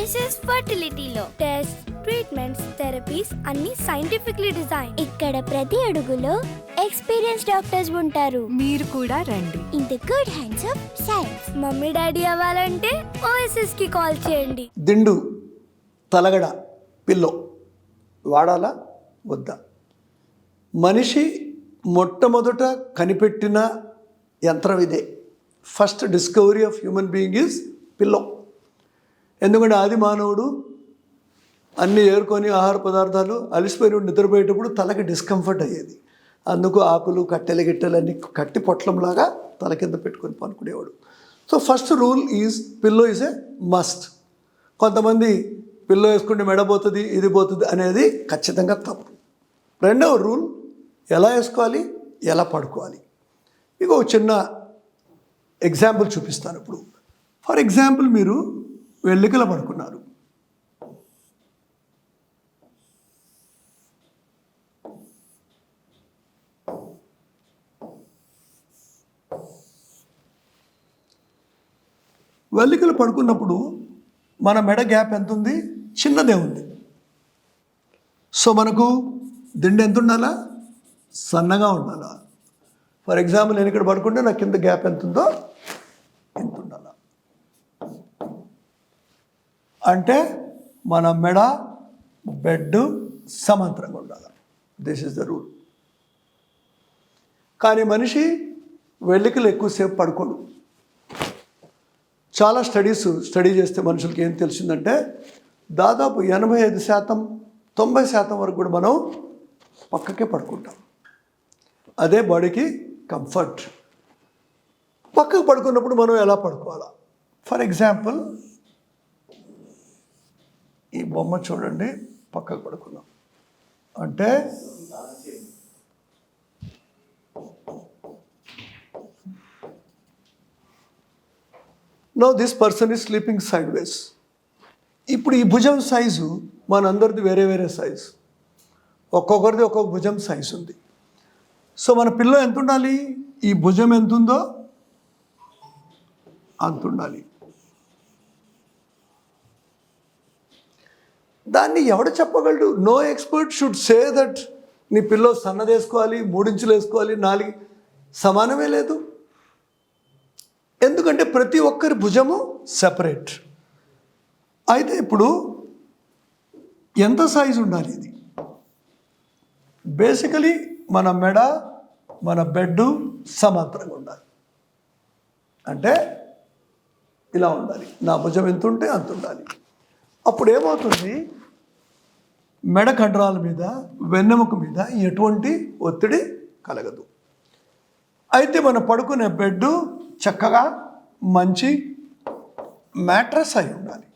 OSS ఫర్టిలిటీలో test treatments therapies అన్ని scientifically design ఇక్కడ ప్రతి అడుగులో ఎక్స్పీరియన్స్ డాక్టర్స్ ఉంటారు. మీరు కూడా రండి. In the good hands of science mummy daddy అవ్వాలంటే ఓఎస్ఎస్కి కాల్ చేయండి. దిండు తలగడ పిల్లో. వాడాలా? వద్దా? మనిషి మొట్టమొదట కనిపెట్టిన యంత్రం ఇదే. First discovery of human being is pillow ఎందుకంటే ఆది మానవుడు అన్నీ ఏరుకొని ఆహార పదార్థాలు అలసిపోయిన నిద్రపోయేటప్పుడు తలకి డిస్కంఫర్ట్ అయ్యేది. అందుకు ఆకులు కట్టెలు గిట్టెలన్నీ కట్టి పొట్లంలాగా తల కింద పెట్టుకొని పనుకునేవాడు. So first rule is pillow is a must కొంతమంది పిల్లో వేసుకుంటే మెడబోతుంది ఇది పోతుంది అనేది ఖచ్చితంగా తప్పు. రెండవ రూల్ ఎలా వేసుకోవాలి? ఎలా పడుకోవాలి? మీకు ఒక చిన్న ఎగ్జాంపుల్ చూపిస్తాను ఇప్పుడు. ఫర్ ఎగ్జాంపుల్ మీరు వెల్లికల పడుకున్నారు. వెల్లికలు పడుకున్నప్పుడు మన మెడ గ్యాప్ ఎంత ఉంది చిన్నదే ఉంది. సో మనకు దిండు ఎంత ఉండాలా? సన్నగా ఉండాలా? ఫర్ ఎగ్జాంపుల్ నేను ఇక్కడ పడుకుంటే నా కింద గ్యాప్ ఎంత ఉందో ఎంత అంటే మన మెడ బెడ్ సమాంతరంగా ఉండాలి. దిస్ ఇస్ ద రూల్ కానీ మనిషి వెళ్ళికలు ఎక్కువసేపు పడుకోడు. చాలా స్టడీస్ స్టడీ చేస్తే మనుషులకి ఏం తెలిసిందంటే దాదాపు ఎనభై ఐదు శాతం తొంభై శాతం వరకు కూడా మనం పక్కకే పడుకుంటాం. అదే బాడీకి కంఫర్ట్. పక్కకు పడుకున్నప్పుడు మనం ఎలా పడుకోవాలా? ఫర్ ఎగ్జాంపుల్ ఈ బొమ్మ చూడండి పక్కకు పడుకున్నాం అంటే no this person is sleeping sideways ఇప్పుడు ఈ భుజం సైజు మనందరిది వేరే వేరే సైజు ఒక్కొక్కరిది ఒక్కొక్క భుజం సైజు ఉంది. సో మన పిల్ల ఎంత ఉండాలి ఈ భుజం ఎంత ఉందో అంత ఉండాలి దాన్ని ఎవడు చెప్పగలడు? No expert should say that నీ పిల్లో సన్నది వేసుకోవాలి మూడించులు వేసుకోవాలి నాలుగు సమానమే లేదు. ఎందుకంటే ప్రతి ఒక్కరి భుజము సెపరేట్ అయితే ఇప్పుడు ఎంత సైజు ఉండాలి ఇది? బేసికలీ మన మెడ మన బెడ్ సమాంతరంగా ఉండాలి. అంటే ఇలా ఉండాలి. నా భుజం ఎంత ఉంటే అంత ఉండాలి. అప్పుడు ఏమవుతుంది? మెడ కండరాల మీద వెన్నెముక మీద ఎటువంటి ఒత్తిడి కలగదు. అయితే మనం పడుకునే బెడ్ చక్కగా మంచి మ్యాట్రస్ అయి ఉండాలి.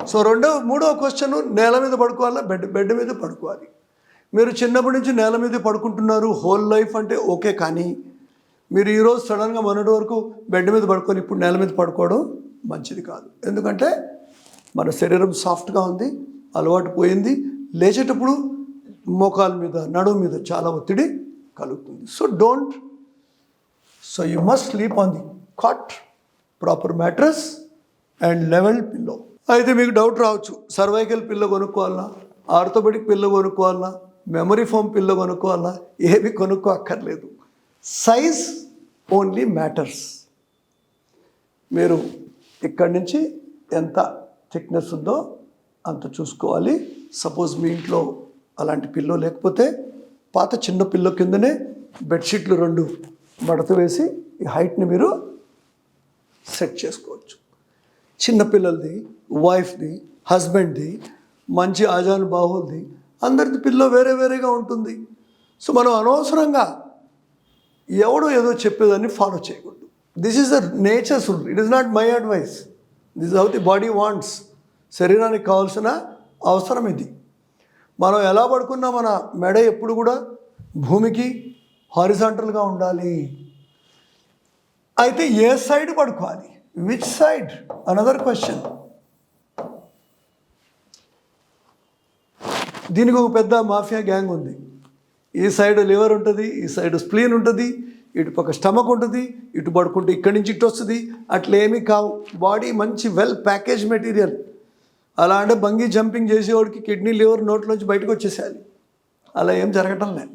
సో రెండో మూడో క్వశ్చన్ నేల మీద పడుకోవాలా? బెడ్ బెడ్ మీద పడుకోవాలి. మీరు చిన్నప్పటి నుంచి నేల మీద పడుకుంటున్నారు హోల్ లైఫ్ అంటే ఓకే కానీ మీరు ఈరోజు సడన్గా మొన్నటి వరకు బెడ్ మీద పడుకొని ఇప్పుడు నేల మీద పడుకోవడం మంచిది కాదు. ఎందుకంటే మన శరీరం సాఫ్ట్గా ఉంది అలవాటు పోయింది. లేచేటప్పుడు మోకాల మీద నడుము మీద చాలా ఒత్తిడి కలుగుతుంది. So don't so you must sleep on the cot proper mattress and level pillow అయితే మీకు డౌట్ రావచ్చు. సర్వైకల్ పిల్ల కొనుక్కోవాలా ఆర్థోపెడిక్ పిల్ల కొనుక్కోవాలా మెమరీ ఫోమ్ పిల్ల కొనుక్కోవాలా ఏవి కొనుక్కో అక్కర్లేదు సైజ్ ఓన్లీ మ్యాటర్స్ మీరు ఇక్కడి నుంచి ఎంత థిక్నెస్ ఉందో అంత చూసుకోవాలి. సపోజ్ మీ ఇంట్లో అలాంటి పిల్లో లేకపోతే పాత చిన్న పిల్లో కిందనే బెడ్షీట్లు రెండు మడత వేసి ఈ హైట్ని మీరు సెట్ చేసుకోవచ్చు. చిన్నపిల్లలది వైఫ్ది హస్బెండ్ది మంచి ఆజాను బాహుల్ది అందరిది పిల్లో వేరే వేరేగా ఉంటుంది. సో మనం అనవసరంగా ఎవడో ఏదో చెప్పేదాన్ని ఫాలో చేయకూడదు. This is the nature's rule it is not my advice this how the body wants శరీరానికి కావాల్సిన అవసరం ఇది. మనం ఎలా పడుకున్నా మన మెడ ఎప్పుడు కూడా భూమికి హారిజాంటల్గా ఉండాలి. అయితే ఏ సైడ్ పడుకోవాలి? విచ్ సైడ్ అనదర్ క్వశ్చన్ దీనికి ఒక పెద్ద మాఫియా గ్యాంగ్ ఉంది. ఈ సైడ్ లివర్ ఉంటుంది ఈ సైడ్ స్ప్లీన్ ఉంటుంది ఇటు పక్క స్టమక్ ఉంటుంది ఇటు పడుకుంటే ఇక్కడి నుంచి ఇటు వస్తుంది. అట్లా ఏమీ కావు. బాడీ మంచి వెల్ ప్యాకేజ్ మెటీరియల్ అలా అంటే బంగీ జంపింగ్ చేసేవాడికి కిడ్నీ లివర్ నోట్లోంచి బయటకు వచ్చేసేయాలి. అలా ఏం జరగటం లేదు.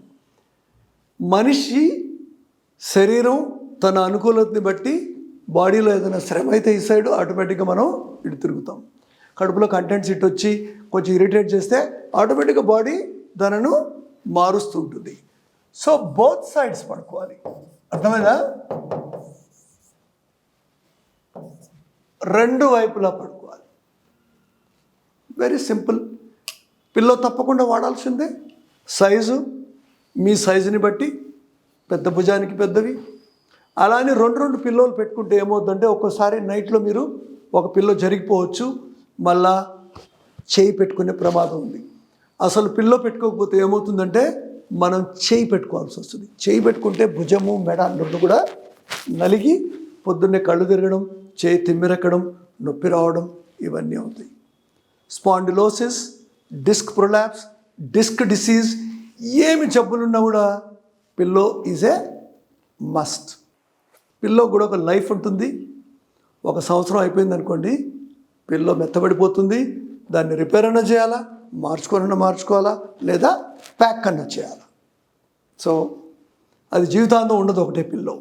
మనిషి శరీరం తన అనుకూలతని బట్టి బాడీలో ఏదైనా శ్రమ అయితే ఈ సైడ్ ఆటోమేటిక్గా మనం ఇటు తిరుగుతాం. కడుపులో కంటెంట్స్ ఇటు వచ్చి కొంచెం ఇరిటేట్ చేస్తే ఆటోమేటిక్గా బాడీ దానిను మారుస్తూ ఉంటుంది. సో బోత్ సైడ్స్ పడుకోవాలి. అర్థమైందా? రెండు వైపులా పడుకో వెరీ సింపుల్. పిల్లో తప్పకుండా వాడాల్సిందే. సైజు మీ సైజుని బట్టి పెద్ద భుజానికి పెద్దవి. అలానే రెండు రెండు పిల్లోలు పెట్టుకుంటే ఏమవుతుందంటే ఒక్కోసారి నైట్లో మీరు ఒక పిల్లో జరిగిపోవచ్చు. మళ్ళా చేయి పెట్టుకునే ప్రమాదం ఉంది. అసలు పిల్లో పెట్టుకోకపోతే ఏమవుతుందంటే మనం చేయి పెట్టుకోవాల్సి వస్తుంది. చేయి పెట్టుకుంటే భుజము మెడ రెండు కూడా నలిగి పొద్దున్నే కళ్ళు తిరగడం చేయి తిమ్మిరెక్కడం నొప్పి రావడం ఇవన్నీ అవుతాయి. Spondylosis disc prolapse disc disease ఏమి జబ్బులున్నా కూడా pillow is a must. Pillow కూడా ఒక లైఫ్ ఉంటుంది. ఒక సంవత్సరం అయిపోయింది అనుకోండి పిల్లో మెత్తబడిపోతుంది. దాన్ని రిపేర్ అన్న చేయాలా? మార్చుకోనన్నా మార్చుకోవాలా? లేదా ప్యాక్ అన్నా చేయాలా? సో అది జీవితాంతం ఉండదు ఒకటే పిల్లో.